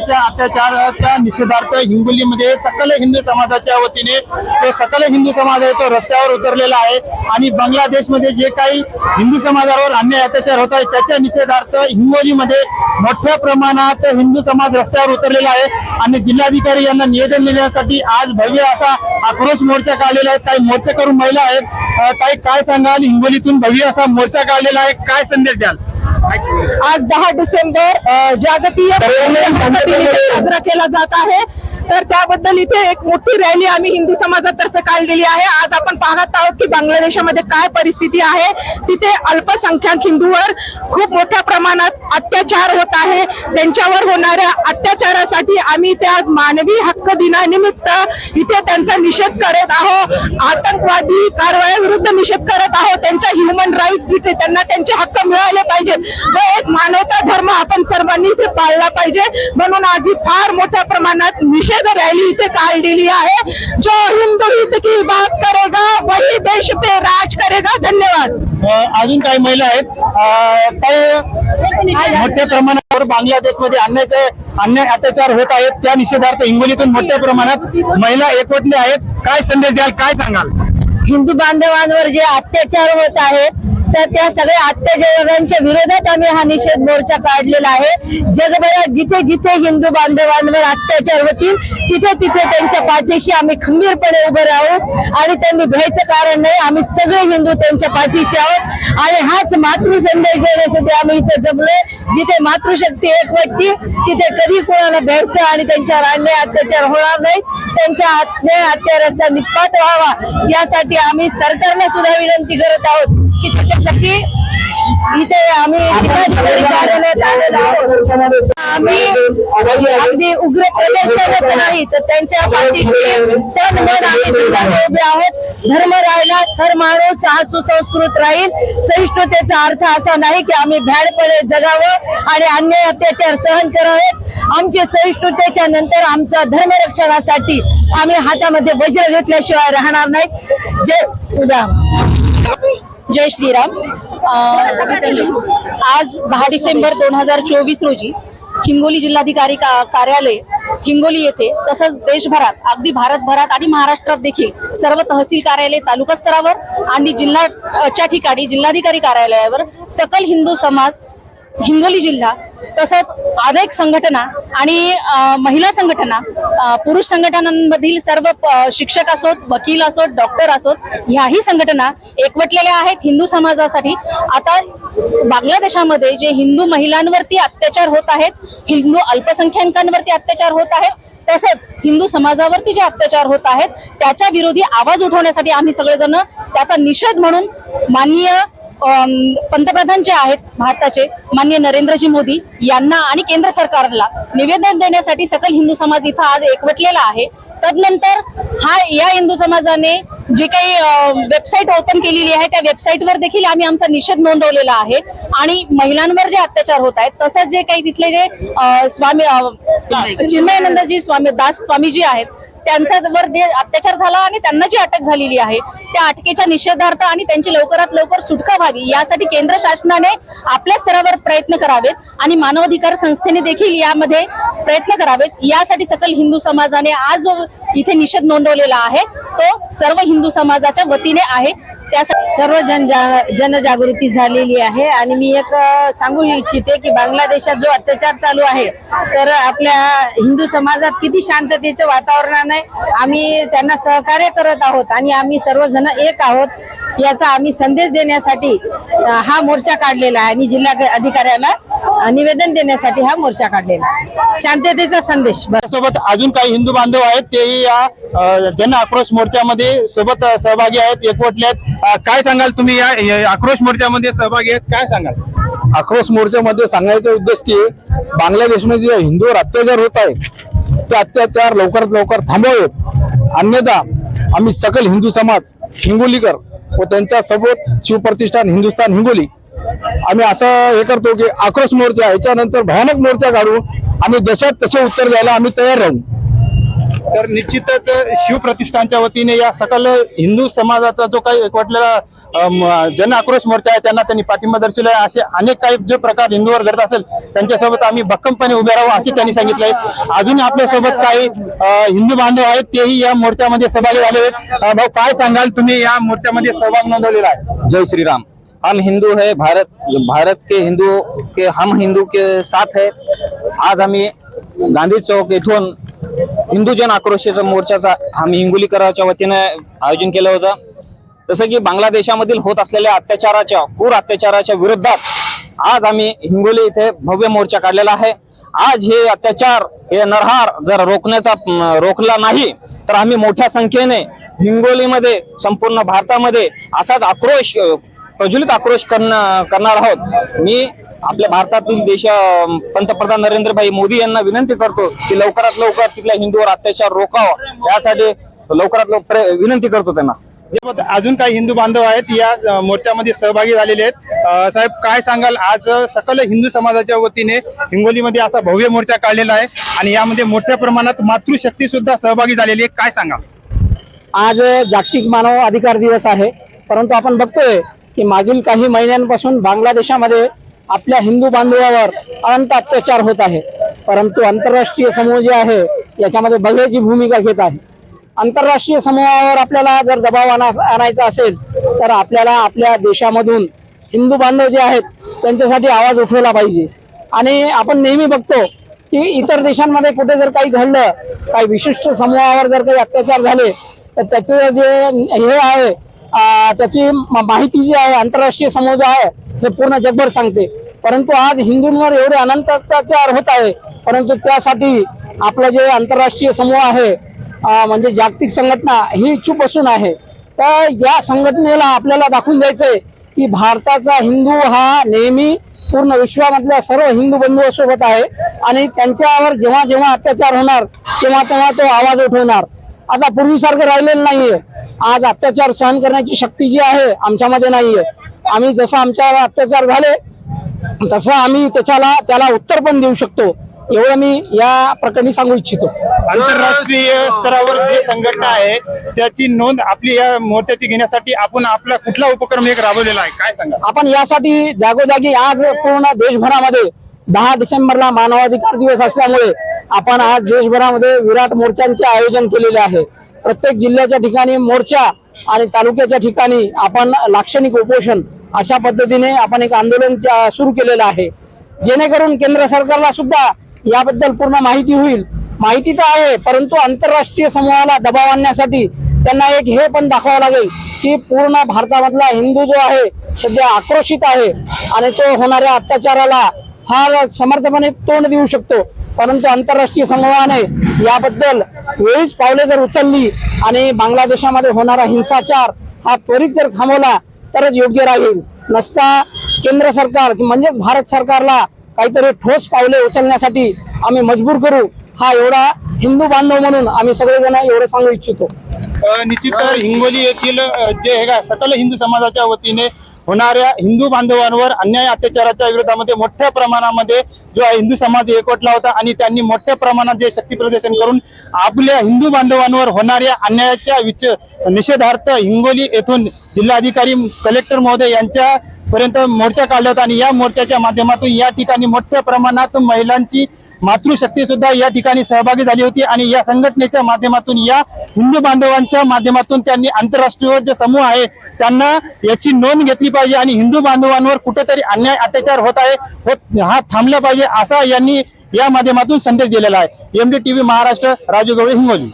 अन्यायाच्या अत्याचाराच्या निषेधार्थ हिंगोलीमध्ये सकल हिंदू समाजाच्या वतीने जो सकल हिंदू समाज आहे तो रस्त्यावर उतरलेला आहे. आणि बांगलादेशमध्ये जे काही हिंदू समाजावर अन्याय अत्याचार होत आहे त्याच्या निषेधार्थ हिंगोलीमध्ये मोठ्या प्रमाणात हिंदू समाज रस्त्यावर उतरलेला आहे. आणि जिल्हाधिकारी यांना निवेदन देण्यासाठी आज भव्य असा आक्रोश मोर्चा काढलेला आहे. काही मोर्चा करून महिला आहेत. काही काय सांगाल? हिंगोलीतून भव्य असा मोर्चा काढलेला आहे. काय संदेश द्याल? आज दहा डिसेंबर जागतिक साजरा केला जात आहे. तर त्याबद्दल इथे एक मोठी रॅली आम्ही हिंदू समाजातर्फे काढलेली आहे. आज आपण पाहत आहोत की बांगलादेशामध्ये काय परिस्थिती आहे. तिथे अल्पसंख्याक हिंदूवर खूप मोठ्या प्रमाणात अत्याचार होत आहे. त्यांच्यावर होणाऱ्या अत्याचारासाठी आम्ही ते आज मानवी हक्क दिनानिमित्त इथे त्यांचा निषेध करत आहोत. आतंकवादी विरुद्ध निषेध करत आहोत. त्यांच्या ह्युमन राईट्स इथे त्यांना त्यांचे हक्क मिळाले पाहिजेत व एक मानवता धर्म आपण सर्वांनी इथे पाळला पाहिजे. म्हणून आज ही फार मोठ्या प्रमाणात निषेध रॅली इथे काढलेली आहे. जो हिंदू हित की बात करेगा वही देश पे राज करेगा. धन्यवाद. अजून काही महिला आहेत. काही मोठ्या प्रमाणावर बांगलादेशमध्ये अन्यायाचे अन्याय अत्याचार होत आहेत. त्या निषेधार्थ हिंगोलीतून मोठ्या प्रमाणात महिला एकवटल्या आहेत. काय संदेश द्याल काय सांगाल? हिंदू बांधवांवर जे अत्याचार होत आहेत तर त्या सगळ्या अत्याचारांच्या विरोधात आम्ही हा निषेध मोर्चा काढलेला आहे. जगभरात जिथे जिथे हिंदू बांधवांवर अत्याचार होतील तिथे तिथे त्यांच्या पाठीशी आम्ही खंबीरपणे उभे राहू आणि त्यांनी भ्यायचं कारण नाही. आम्ही सगळे हिंदू त्यांच्या पाठीशी आहोत आणि हाच मातृ संदेश देण्यासाठी आम्ही इथे जमलोय. जिथे मातृशक्ती एक वाटती तिथे कधी कोणाला भ्यायचं आणि त्यांच्यावर अन्याय अत्याचार होणार नाही. त्यांच्या अन्याय अत्याचाराचा निपात व्हावा. यासाठी आम्ही सरकारला सुद्धा विनंती करत आहोत. की त्याच्यासाठी इथे आम्ही कार्यालयात आलेलो आहोत. आम्ही अगदी उग्र प्रदर्शनच नाही तर त्यांच्या पाठीशी तन मन आम्ही उभे आहोत. धर्म राहिला तर माणूस हा सुसंस्कृत राहील. सहिष्णुतेचा अर्थ असा नाही की आम्ही भ्याडपणे जगावं आणि अन्याय अत्याचार सहन करावेत आमचे सहिष्णुतेच्या नंतर आमचा धर्मरक्षणासाठी आम्ही हातामध्ये वज्र घेतल्याशिवाय राहणार नाही. जय श्रीराम जय श्रीराम. आज दहा डिसेंबर दोन हजार चोवीस रोजी हिंगोली जिल्हाधिकारी का- कार्यालय हिंगोली येथे तसंच देशभरात अगदी भारतभरात आणि महाराष्ट्रात देखील सर्व तहसील कार्यालय तालुका स्तरावर आणि जिल्हाच्या ठिकाणी जिल्हाधिकारी कार्यालयावर सकल हिंदू समाज हिंगोली जिल्हा तसंच अनेक संघटना आणि महिला संघटना पुरुष संघटनांमधील सर्व प- शिक्षक असोत वकील असोत डॉक्टर असोत ह्याही संघटना एकवटलेल्या आहेत हिंदू समाजासाठी. आता बांगलादेशामध्ये जे हिंदू महिलांवरती अत्याचार होत आहेत हिंदू अल्पसंख्याकांवरती अत्याचार होत आहेत तसंच हिंदू समाजावरती जे अत्याचार होत आहेत त्याच्या विरोधी आवाज उठवण्यासाठी आम्ही सगळेजण त्याचा निषेध म्हणून माननीय पंतप्रधान जे आहेत भारताचे माननीय नरेंद्रजी मोदी यांना आणि केंद्र सरकारला निवेदन देण्यासाठी सकल हिंदू समाज इथं आज एकवटलेला आहे. तदनंतर हा या हिंदू समाजाने जी काही वेबसाईट ओपन केलेली आहे त्या वेबसाईटवर देखील आम्ही आमचा निषेध नोंदवलेला आहे. आणि महिलांवर जे अत्याचार होत आहेत तसंच जे काही तिथले जे स्वामी चिन्मयानंदजी स्वामी दास स्वामीजी आहेत त्यांच्यावर जे अत्याचार झाला आणि त्यांना जी अटक झालेली आहे त्या अटकेच्या निषेधार्थ आणि त्यांची लवकरात लवकर सुटका व्हावी यासाठी केंद्र शासनाने आपल्या स्तरावर प्रयत्न करावेत आणि मानवाधिकार संस्थेने देखील यामध्ये प्रयत्न करावेत. यासाठी सकल हिंदू समाजाने आज जो इथे निषेध नोंदवलेला आहे. तो सर्व हिंदू समाजाच्या वतीने आहे. त्यासाठी सर्व जनजा जनजागृती झालेली आहे. आणि मी एक सांगू इच्छिते की बांगलादेशात जो अत्याचार चालू आहे तर आपल्या हिंदू समाजात किती शांततेचं वातावरण आहे. आम्ही त्यांना सहकार्य करत आहोत आणि आम्ही सर्वजण एक आहोत. याचा आम्ही संदेश देण्यासाठी हा मोर्चा काढलेला आहे आणि जिल्हा अधिकाऱ्याला निवेदन देण्यासाठी हा मोर्चा काढलेला आहे. शांततेचा संदेश सोबत अजून काही हिंदू बांधव आहेत तेही या जन आक्रोश मोर्चामध्ये सोबत सहभागी आहेत एकवटले आहेत. काय सांगाल तुम्ही या या आक्रोश मोर्चामध्ये सहभागी आहेत? काय सांगाल? आक्रोश मोर्चामध्ये सांगायचा उद्देश की बांगलादेशमध्ये जे हिंदूवर अत्याचार होत आहे ते अत्याचार लवकरात लवकर थांबवावेत. अन्यथा आम्ही सकल हिंदू समाज हिंगोलीकर व त्यांचा सोबत शिवप्रतिष्ठान हिंदुस्थान हिंगोली. आम्ही असं हे करतो की आक्रोश मोर्चा याच्यानंतर भयानक मोर्चा काढू. आणि देशात तसे उत्तर द्यायला आम्ही तयार राहू. तर निश्चितच शिवप्रतिष्ठानच्या वतीने या सकल हिंदू समाजाचा जो काही एकवटलेला जन आक्रोश मोर्चा आहे त्यांना त्यांनी पाठिंबा दर्शवला आहे असे अनेक काही जे प्रकार हिंदूवर घडत असेल त्यांच्यासोबत आम्ही भक्कमपणे उभे राहू असे त्यांनी सांगितलंय अजून आपल्यासोबत काही हिंदू बांधव आहेत तेही या मोर्चामध्ये सहभागी झाले आहेत. भाऊ काय सांगाल तुम्ही या मोर्चामध्ये सहभाग नोंदवलेला आहे? जय श्रीराम. हम हिंदू है भारत भारत के हिंदू के हम हिंदू के साथ है. आज आम्ही गांधी चौक येथून हिंदू जन आक्रोशाचा मोर्चाचा आम्ही हिंगोलीकराच्या वतीने आयोजन केलं होतं. जसं की बांगलादेशामधील होत असलेल्या अत्याचाराच्या क्रूर अत्याचाराच्या विरोधात आज आम्ही हिंगोली इथे भव्य मोर्चा काढलेला आहे. आज हे अत्याचार हे नरहार जर रोखण्याचा रोखला नाही तर आम्ही मोठ्या संख्येने हिंगोलीमध्ये संपूर्ण भारतामध्ये असाच आक्रोश प्रज्वलित आक्रोश करणं करणार आहोत. मी आपल्या भारतातील देश पंतप्रधान नरेंद्रभाई मोदी यांना विनंती करतो की लवकरात लवकर तिथल्या हिंदूवर अत्याचार रोखावा. यासाठी लवकरात लवकर विनंती करतो त्यांना. अजून काही हिंदू बांधव आहेत या मोर्चामध्ये सहभागी झालेले आहेत. साहेब काय सांगाल? आज सकल हिंदू समाजाच्या वतीने हिंगोलीमध्ये असा भव्य मोर्चा काढलेला आहे आणि यामध्ये मोठ्या प्रमाणात मातृशक्ती सुद्धा सहभागी झालेली आहे. काय सांगाल? आज जागतिक मानव अधिकार दिवस आहे. परंतु आपण बघतोय की मागील काही महिन्यांपासून बांगलादेशामध्ये आपल्या हिंदू बांधवावर अनंत अत्याचार होत आहे. परंतु आंतरराष्ट्रीय समूह जे आहे याच्यामध्ये बघ्याची भूमिका घेत आहे. आंतरराष्ट्रीय समूहावर आपल्याला जर दबाव आणा आणायचा असेल तर आपल्याला आपल्या देशामधून हिंदू बांधव जे आहेत त्यांच्यासाठी आवाज उठवला पाहिजे. आणि आपण नेहमी बघतो की इतर देशांमध्ये कुठे जर काही घडलं काही विशिष्ट समूहावर जर काही अत्याचार झाले तर त्याचं जे हे आहे त्याची माहिती जी आहे आंतरराष्ट्रीय समूह जो आहे हे पूर्ण जगभर सांगते. परंतु आज हिंदूंवर एवढे अनंत अत्याचार होत आहे परंतु त्यासाठी आपलं जे आंतरराष्ट्रीय समूह आहे म्हणजे जागतिक संघटना ही चूप बसून आहे. तर या संघटनेला आपल्याला दाखवून द्यायचंय की भारताचा हिंदू हा नेहमी पूर्ण विश्वामधल्या सर्व हिंदू बंधूंसोबत आहे आणि त्यांच्यावर जेव्हा जेव्हा अत्याचार होणार तेव्हा तेव्हा तो आवाज उठवणार. आता पूर्वीसारखं राहिलेलं नाहीये. आज अत्याचार सहन करण्याची शक्ती जी आहे आमच्यामध्ये नाहीये. आम्ही जसं आमच्यावर अत्याचार झाले तसं आम्ही त्याच्याला त्याला उत्तर पण देऊ शकतो. एवढं मी या प्रकरणी सांगू इच्छितो. आंतरराष्ट्रीय स्तरावर जे संघटना आहे त्याची नोंद आपली या मोर्चाची घेण्यासाठी आपण आपला कुठला उपक्रम एक राबवलेला आहे? काय सांगा आपण यासाठी जागोजागी आज पूर्ण देशभरामध्ये दहा डिसेंबरला मानवाधिकार दिवस असल्यामुळे आपण आज देशभरामध्ये विराट मोर्चांचे आयोजन केलेले आहे. प्रत्येक जिल्ह्याच्या ठिकाणी मोर्चा आणि तालुक्याच्या ठिकाणी आपण लाक्षणिक उपोषण अशा पद्धतीने आपण एक आंदोलन सुरू केलेलं आहे. जेणेकरून केंद्र सरकारला सुद्धा याबद्दल पूर्ण माहिती होईल. माहिती तर आहे परंतु आंतरराष्ट्रीय समूहाला दबाव आणण्यासाठी त्यांना एक हे पण दाखवावं लागेल की पूर्ण भारतामधला हिंदू जो आहे सध्या आक्रोशित आहे आणि तो होणाऱ्या अत्याचाराला फार समर्थपणे तोंड देऊ शकतो. परंतु आंतरराष्ट्रीय समूहाने याबद्दल वेळीच पावले जर उचलली आणि बांगलादेशामध्ये होणारा हिंसाचार हा त्वरित जर थांबवला तरच योग्य राहील. नसता केंद्र सरकार म्हणजेच भारत सरकारला काहीतरी ठोस पावले उचलण्यासाठी आम्ही मजबूर करू. हा एवढा हिंदू बांधव म्हणून आम्ही सगळेजण एवढं सांगू इच्छितो. निश्चित हिंगोली येथील जे हे का सकल हिंदू समाजाच्या वतीने होणाऱ्या हिंदू बांधवांवर अन्याय अत्याचाराच्या विरोधामध्ये मोठ्या प्रमाणामध्ये जो हिंदू समाज एकवटला होता आणि त्यांनी मोठ्या प्रमाणात जे शक्ती प्रदर्शन करून आपल्या हिंदू बांधवांवर होणाऱ्या अन्यायाच्या विच निषेधार्थ हिंगोली येथून जिल्हाधिकारी कलेक्टर महोदय यांच्या पर्यंत मोर्चा काढला होता आणि या मोर्चाच्या माध्यमातून या ठिकाणी मोठ्या प्रमाणात महिलांची मातृशक्ती सुद्धा या ठिकाणी सहभागी झाली होती आणि या संघटनेच्या माध्यमातून या हिंदू बांधवांच्या माध्यमातून त्यांनी आंतरराष्ट्रीय जे समूह आहे त्यांना याची नोंद घेतली पाहिजे आणि हिंदू बांधवांवर कुठेतरी अन्याय अत्याचार होत आहे हा थांबला पाहिजे असा यांनी या माध्यमातून संदेश दिलेला आहे. MD TV Maharashtra Raju Gawali Hingoli.